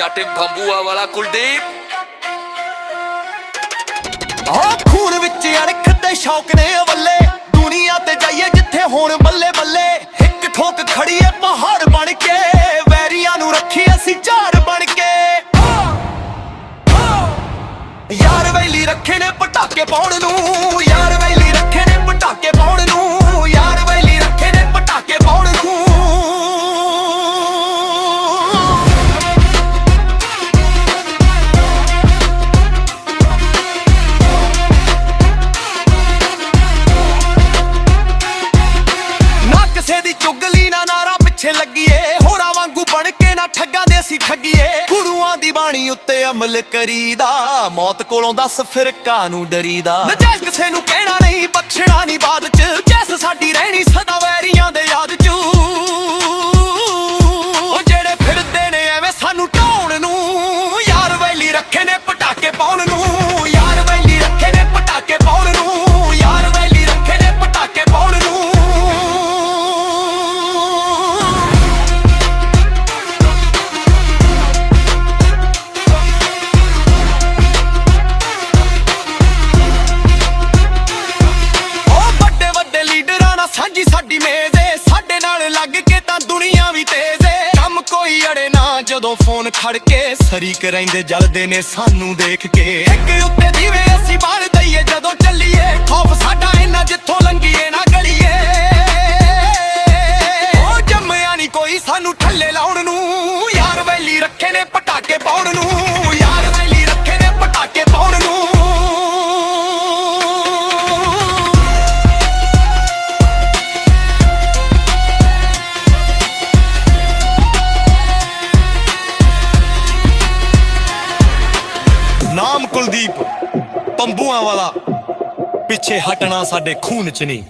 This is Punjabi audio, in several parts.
ਛਾਟੇ ਬੰਬੂਆ ਵਾਲਾ ਕੁਲਦੀਪ। ਆ ਖੂਨ ਵਿੱਚ ਅਣਖ ਤੇ ਸ਼ੌਕ ਨੇ ਵੱਲੇ। ਦੁਨੀਆ ਤੇ ਜਾਈਏ ਜਿੱਥੇ ਹੋਣ ਬੱਲੇ ਬੱਲੇ। ਇੱਕ ਠੋਕ ਖੜੀਏ ਪਹਾੜ ਬਣ ਕੇ। ਵੈਰੀਆਂ ਨੂੰ ਰੱਖੀ ਅਸੀਂ ਝਾੜ ਬਣ ਕੇ। ਯਾਰ ਵੈਲੀ ਰੱਖੇ ਨੇ ਪਟਾਕੇ ਪਾਉਣ ਨੂੰ। ਯਾਰ ਵੈਲੀ ਰੱਖੇ ਕਿਸੇ ਦੀ ਚੁਗਲੀ ਨਾ ਨਾਰਾ ਪਿੱਛੇ ਲੱਗੀਏ। ਹੋਰਾਂ ਵਾਂਗੂ ਬਣ ਕੇ ਨਾ ਠੱਗਾਂ ਦੇ ਅਸੀਂ ਠੱਗੀਏ। ਗੁਰੂਆਂ ਦੀ ਬਾਣੀ ਉੱਤੇ ਅਮਲ ਕਰੀਦਾ। ਮੌਤ ਕੋਲੋਂ ਦੱਸ ਫਿਰ ਕਾਨੂੰ ਡਰੀਦਾ। ਨਜਾਇਜ਼ ਕਿਸੇ ਨੂੰ ਕਹਿਣਾ ਨਹੀਂ, ਬਖਸ਼ਣਾ ਨਹੀਂ ਬਾਦ ਚ। ਜੈਸ ਸਾਡੀ ਰਹਿਣੀ ਸਦਾ ਲੀਡਰਾਂ ਸਾਡੀ ਮੇਜ਼ ਏ। ਸਾਡੇ ਨਾਲ ਲੱਗ ਕੇ ਤਾਂ ਦੁਨੀਆ ਵੀ ਤੇਜ਼ ਏ। ਕੰਮ ਕੋਈ ਅੜੇ ਨਾ, ਜਦੋਂ ਫੋਨ ਖੜ ਕੇ ਸਰੀਕ ਰਹਿੰਦੇ, ਜਲਦੇ ਨੇ ਸਾਨੂੰ ਦੇਖ ਕੇ। ਇੱਕ ਉੱਤੇ ਦੀਵੇ ਅਸੀਂ ਬਾਲ ਦਈਏ, ਜਦੋਂ ਚੱਲੀਏ, ਖੌਫ ਸਾਡਾ ਇੰਨਾ ਜਿੱਥੋਂ ਲੰਘੀਏ ਨਾ ਗਲੀਏ। ਉਹ ਜੰਮਿਆ ਨਹੀਂ ਕੋਈ ਸਾਨੂੰ ਠੱਲੇ ਲਾਉਣ ਨੂੰ, ਯਾਰ ਵੈਲੀ ਰੱਖੇ ਨੇ ਪਟਾਕੇ ਪਾਉਣ ਨੂੰ। ਕੁਲਦੀਪ ਪੰਬੂਆਂ ਵਾਲਾ ਪਿੱਛੇ ਹਟਣਾ ਸਾਡੇ ਖੂਨ ਚ ਨਹੀਂ।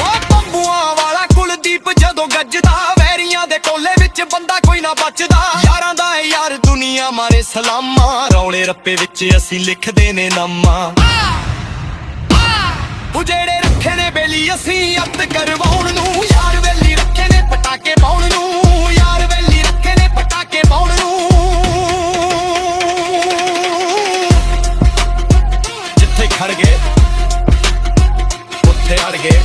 ਓ ਪੰਬੂਆਂ ਵਾਲਾ ਕੁਲਦੀਪ ਜਦੋਂ ਗੱਜਦਾ ਵੈਰੀਆਂ ਦੇ ਟੋਲੇ ਵਿੱਚ ਬੰਦਾ ਕੋਈ ਨਾ ਬਚਦਾ। ਯਾਰਾਂ ਦਾ ਯਾਰ ਦੁਨੀਆ ਮਾਰੇ ਸਲਾਮਾਂ ਰੌਲੇ ਰੱਪੇ ਵਿੱਚ ਅਸੀਂ ਲਿਖਦੇ ਨੇ ਨਾਮਾਂ। ਉਹ ਜਿਹੜੇ ਰੱਖੇ ਨੇ ਬੇਲੀ ਅਸੀਂ ਅੱਤ ਕਰਵਾਉਣ ਉੱਥੇ ਅੜ ਗਏ।